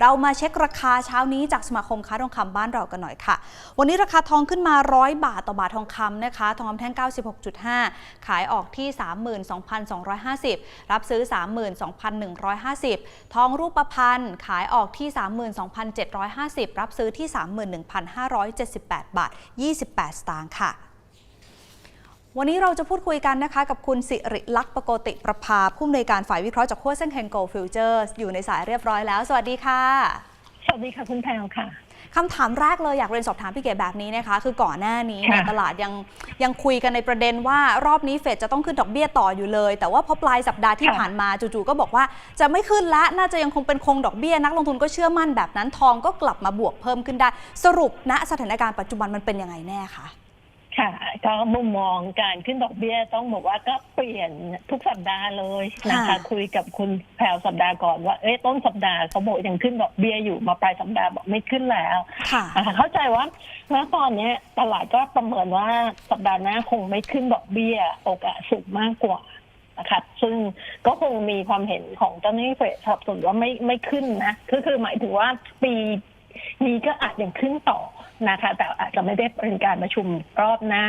เรามาเช็คราคาเช้านี้จากสมาคมค้าทองคำบ้านเรากันหน่อยค่ะ วันนี้ราคาทองขึ้นมา 100 บาทต่อบาททองคำนะคะ ทองคำแท่ง 96.5 ขายออกที่ 32,250 รับซื้อ 32,150 ทองรูปพรรณขายออกที่ 32,750 รับซื้อที่ 31,578 บาท 28 สตางค์ค่ะ วันนี้เราจะพูดคุยกันนะคะกับคุณสิริลักษณ์ปโกติประภาผู้อำนวยการฝ่ายวิเคราะห์จากขั้วเส้นแคนโกฟิวเจอร์อยู่ในสายเรียบร้อยแล้ว สวัสดีค่ะ สวัสดีค่ะคุณแพลวค่ะคำถามแรกเลยอยากเรียนสอบถามพี่เก๋แบบนี้นะคะ คือก่อนหน้านี้เนี่ยค่ะตลาดยังยังคุยกันในประเด็นว่ารอบนี้เฟดจะต้องขึ้นดอกเบี้ยต่ออยู่เลย แต่ว่าพอปลายสัปดาห์ที่ค่ะผ่านมาจู่ๆก็บอกว่าจะไม่ขึ้นละน่าจะยังคงเป็นคงดอกเบี้ยนักลงทุนก็เชื่อมั่นแบบนั้นทองก็กลับมาบวกเพิ่มขึ้นได้ สรุปณสถานการณ์ปัจจุบันมันเป็นยังไงแน่คะ ค่ะก็มุมมองการขึ้นดอกเบี้ยต้องบอกว่าก็เปลี่ยนทุกสัปดาห์เลยนะคะ ค่ะ คุยกับคุณแพลวสัปดาห์ก่อนว่าเอ้ยต้นสัปดาห์เขาบอกยังขึ้นดอกเบี้ยอยู่มาปลายสัปดาห์บอกไม่ขึ้นแล้วค่ะ นะคะเข้าใจว่าณตอนเนี้ยตลาดก็ประเมินว่าสัปดาห์หน้าคงไม่ขึ้นดอกเบี้ยโอกาสสูงมากกว่านะคะซึ่งก็คงมีความเห็นของเจ้าหน้าที่เฟดสนับสนุนว่าไม่ไม่ขึ้นนะคือคือหมายถึงว่าปี นี้ก็อาจยังขึ้นต่อนะคะ แต่อาจจะไม่ได้เป็นการประชุมรอบหน้า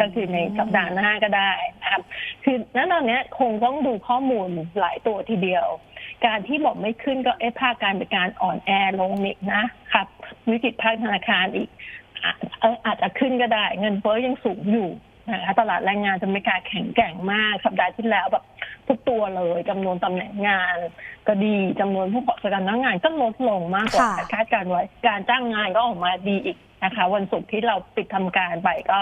ก็คือในสัปดาห์หน้าก็ได้นะครับคือณตอนนี้คงต้องดูข้อมูลหลายตัวทีเดียว การที่บอกไม่ขึ้นก็เอ๊ะภาคการบริการอ่อนแอลงอีกนะครับวิกฤตภาคธนาคารอีกอาจจะขึ้นก็ได้ เงินเฟ้อยังสูงอยู่ นะคะตลาดแรงงานจะไม่กล้าแข็งแกร่งมาก สัปดาห์ที่แล้วแบบทุกตัวเลยจำนวนตำแหน่งงาน ก็ดีจำนวนผู้ประกอบการงานก็ลดลงมากกว่าค่ะคาดการณ์ไว้ การจ้างงานก็ออกมาดีอีก นะคะ วันศุกร์ที่เราปิดทำการไปก็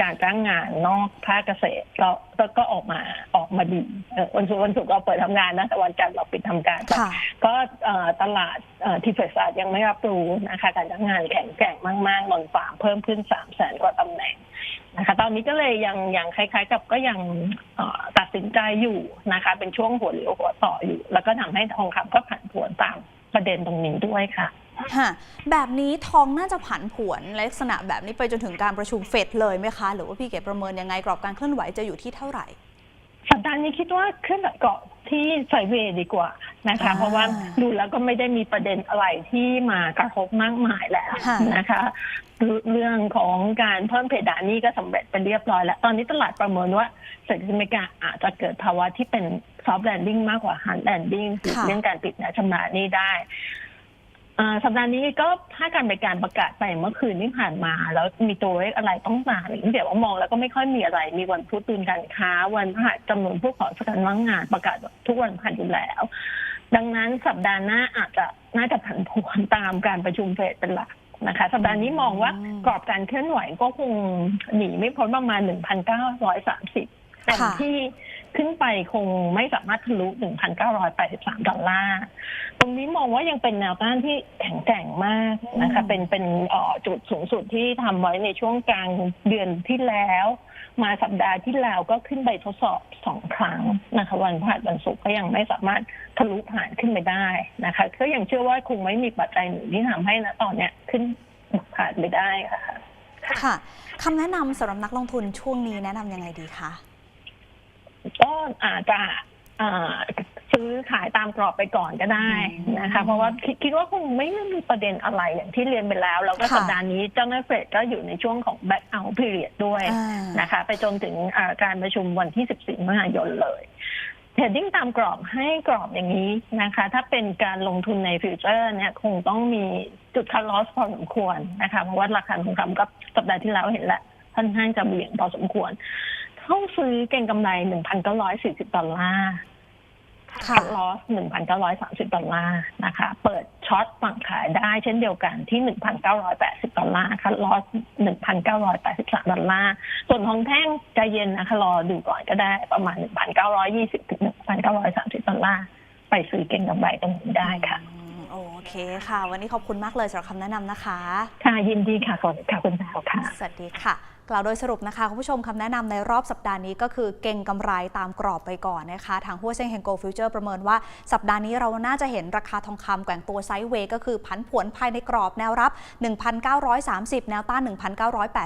การจ้างงานนอกภาคเกษตรก็ก็ก็ออกมาออกมาดีเอ่อวันศุกร์วันศุกร์เราเปิดทำงานนะแต่วันจันทร์เราปิดทำการไปค่ะก็เอ่อตลาดเอ่อที่เฟดอาจยังไม่รับรู้นะคะ การจ้างงานแข็งแกร่งมากๆนอนฝามเพิ่มขึ้นสามแสนกว่าตำแหน่งนะคะ ตอนนี้ก็เลยยังยังคล้าย ๆ กับก็ยังเอ่อตัดสินใจอยู่นะคะ เป็นช่วงหัวเรียวหัวต่ออยู่ แล้วก็ทำให้ทองคำก็ผันผวนตาม ประเด็นตรงนี้ด้วยค่ะฮะแบบนี้ทองน่าจะผันผวนลักษณะแบบนี้ไปจนถึงการประชุมเฟดเลยไหมคะ หรือว่าพี่เก๋ประเมินยังไงกรอบการเคลื่อนไหวจะอยู่ที่เท่าไหร่ สัปดาห์นี้คิดว่าขึ้นเกาะที่ไซด์เวย์ดีกว่านะคะอ่าเพราะว่าดูแล้วก็ไม่ได้มีประเด็นอะไรที่มากระทบมากมายแล้วค่ะนะคะเรื่องเรื่องของการเพิ่มเพดานหนี้ก็สำเร็จไปเรียบร้อยแล้ว ตอนนี้ตลาดประเมินว่าเศรษฐกิจอเมริกาอาจจะเกิดภาวะที่เป็น ซอฟต์แลนดิ้งมากกว่าฮาร์ดแลนดิ้งคือค่ะเรื่องการปิดและชำระหนี้ได้อ่าสัปดาห์นี้ก็ถ้าการบริการประกาศไปเมื่อคืนที่ผ่านมา แล้วมีตัวเลขอะไรต้องมาหรือเดี๋ยวว่ามองแล้วก็ไม่ค่อยมีอะไร มีวันพุธตื่นการค้า วันพฤหัสจำนวนผู้ขอสกันว่างงานประกาศทุกวันผ่านอยู่แล้ว ดังนั้นสัปดาห์หน้าอาจจะน่าจะผันผวนตามการประชุมเฟดเป็นหลักนะคะ สัปดาห์นี้มองว่าอืมกรอบการเคลื่อนไหวก็คงหนีไม่พ้นประมาณ1,930แต่ค่ะที่ ขึ้นไปคงไม่สามารถทะลุ 1,983 ดอลลาร์ ตรงนี้มองว่ายังเป็นแนวต้านที่แข็งแกร่งมากนะคะ เป็นเป็นจุดสูงสุดที่ทำไว้ในช่วงกลางเดือนที่แล้ว มาสัปดาห์ที่แล้วก็ขึ้นไปทดสอบสองครั้งนะคะ วันพฤหัสวันศุกร์ก็ยังไม่สามารถทะลุผ่านขึ้นไปได้นะคะ ก็ยังเชื่อว่าคงไม่มีปัจจัยหนึ่งที่ทำให้นะตอนเนี้ยขึ้นผ่านไปได้ค่ะค่ะคำแนะนำสำหรับนักลงทุนช่วงนี้แนะนำยังไงดีคะ ก็อาจจะอ่าซื้อขายตามกรอบไปก่อนก็ได้นะคะ เพราะว่าคิดคิดว่าคงไม่มีประเด็นอะไรอย่างที่เรียนไปแล้ว แล้วก็ค่ะสัปดาห์นี้เจ้าหน้าที่เฟดก็อยู่ในช่วงของ back out period ด้วยอ่านะคะ ไปจนถึงอ่าการประชุมวันที่ 14มิถุนายนเลยเทรดดิ้งตามกรอบให้กรอบอย่างนี้นะคะ ถ้าเป็นการลงทุนในฟิวเจอร์เนี่ยคงต้องมีจุดคัดลอสพอสมควรนะคะ เพราะว่าราคาทองคำก็สัปดาห์ที่แล้วเห็นแล้วค่อนข้างจะเบี่ยงพอสมควร เข้าซื้อเก่งกำไร 1,940 ดอลลาร์ค่ะคัดลอส 1,930 ดอลลาร์นะคะ เปิดช็อตฝั่งขายได้เช่นเดียวกันที่ 1,980 ดอลลาร์คัดลอส 1,983 ดอลลาร์ ส่วนทองแท่งใจเย็นนะคะรอดูก่อนก็ได้ประมาณ 1,920 ถึง 1,930 ดอลลาร์ ไปซื้อเก่งกำไรตรงนี้ได้ค่ะอืมโอเคค่ะ วันนี้ขอบคุณมากเลยสำหรับคำแนะนำนะคะ ค่ะยินดีค่ะสวัสดีค่ะคุณดาวค่ะ สวัสดีค่ะ กล่าวโดยสรุปนะคะ คุณผู้ชมคำแนะนำในรอบสัปดาห์นี้ก็คือเก่งกำไรตามกรอบไปก่อนนะคะ ทางหัวเซ็งเฮงโกฟิวเจอร์ประเมินว่าสัปดาห์นี้เราน่าจะเห็นราคาทองคำแกว่งตัวไซด์เวย์ก็คือผันผวนภายในกรอบแนวรับ 1,930 แนวต้าน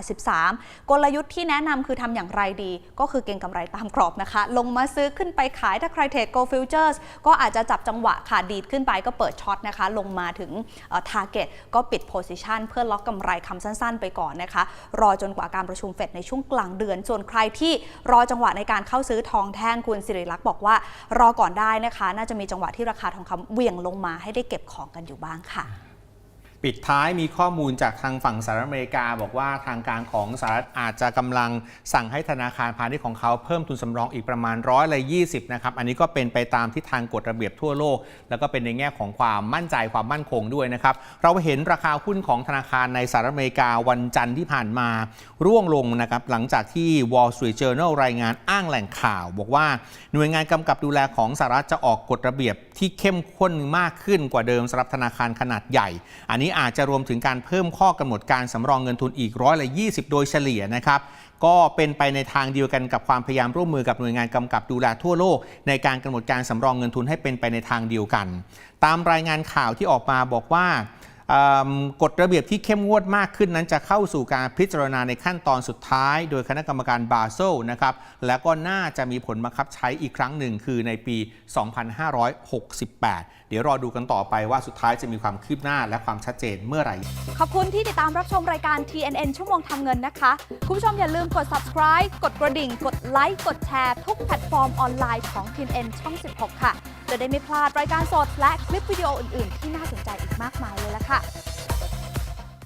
1,983 กลยุทธ์ที่แนะนำคือทำอย่างไรดี ก็คือเก่งกำไรตามกรอบนะคะ ลงมาซื้อขึ้นไปขายถ้าใครเทรดโกฟิวเจอร์สก็อาจจะจับจังหวะขาดีดขึ้นไปก็เปิดช็อตนะคะลงมาถึงทาร์เก็ตก็ปิดโพซิชันเพื่อล็อกกำไรคำสั้น ๆ ไปก่อนนะคะ รอจนกว่าการประชุมเฟดในช่วงกลางเดือน ส่วนใครที่รอจังหวะในการเข้าซื้อทองแท่งคุณสิริลักษ์บอกว่ารอก่อนได้นะคะ น่าจะมีจังหวะที่ราคาทองคำเหวี่ยงลงมาให้ได้เก็บของกันอยู่บ้างค่ะ ปิดท้ายมีข้อมูลจากทางฝั่งสหรัฐอเมริกา บอกว่าทางการของสหรัฐอาจจะกำลังสั่งให้ธนาคารพาณิชย์ของเขาเพิ่มทุนสำรองอีกประมาณร้อยละ20นะครับอันนี้ก็เป็นไปตามทิศทางกฎระเบียบทั่วโลก แล้วก็เป็นในแง่ของความมั่นใจความมั่นคงด้วยนะครับเราเห็นราคาหุ้นของธนาคารในสหรัฐอเมริกาวันจันทร์ที่ผ่านมาร่วงลงนะครับหลังจากที่ Wall Street Journal รายงานอ้างแหล่งข่าว บอกว่าหน่วยงานกำกับดูแลของสหรัฐจะออกกฎระเบียบที่เข้มข้นมากขึ้นกว่าเดิมสำหรับธนาคารขนาดใหญ่ อันนี้อาจจะรวมถึงการเพิ่มข้อกำหนดการสำรองเงินทุนอีกร้อยละ20 โดยเฉลี่ยนะครับก็เป็นไปในทางเดียวกันกับความพยายามร่วมมือกับหน่วยงานกำกับดูแลทั่วโลก ในการกำหนดการสำรองเงินทุนให้เป็นไปในทางเดียวกัน ตามรายงานข่าวที่ออกมาบอกว่า กฎระเบียบที่เข้มงวดมากขึ้นนั้นจะเข้าสู่การพิจารณาในขั้นตอนสุดท้าย โดยคณะกรรมการบาเซลนะครับแล้วก็น่าจะมีผลบังคับใช้อีกครั้งหนึ่งคือในปี 2568 เดี๋ยวรอดูกันต่อไปว่าสุดท้ายจะมีความคืบหน้าและความชัดเจนเมื่อไหร่ ขอบคุณที่ติดตามรับชมรายการ TNN ชั่วโมงทำเงินนะคะ คุณผู้ชมอย่าลืมกด subscribe กดกระดิ่ง กดไลค์กดแชร์ทุกแพลตฟอร์มออนไลน์ของ TNN ช่อง 16 ค่ะ จะได้ไม่พลาดรายการสดและคลิปวิดีโออื่นๆ ที่น่าสนใจอีกมากมายเลยล่ะค่ะ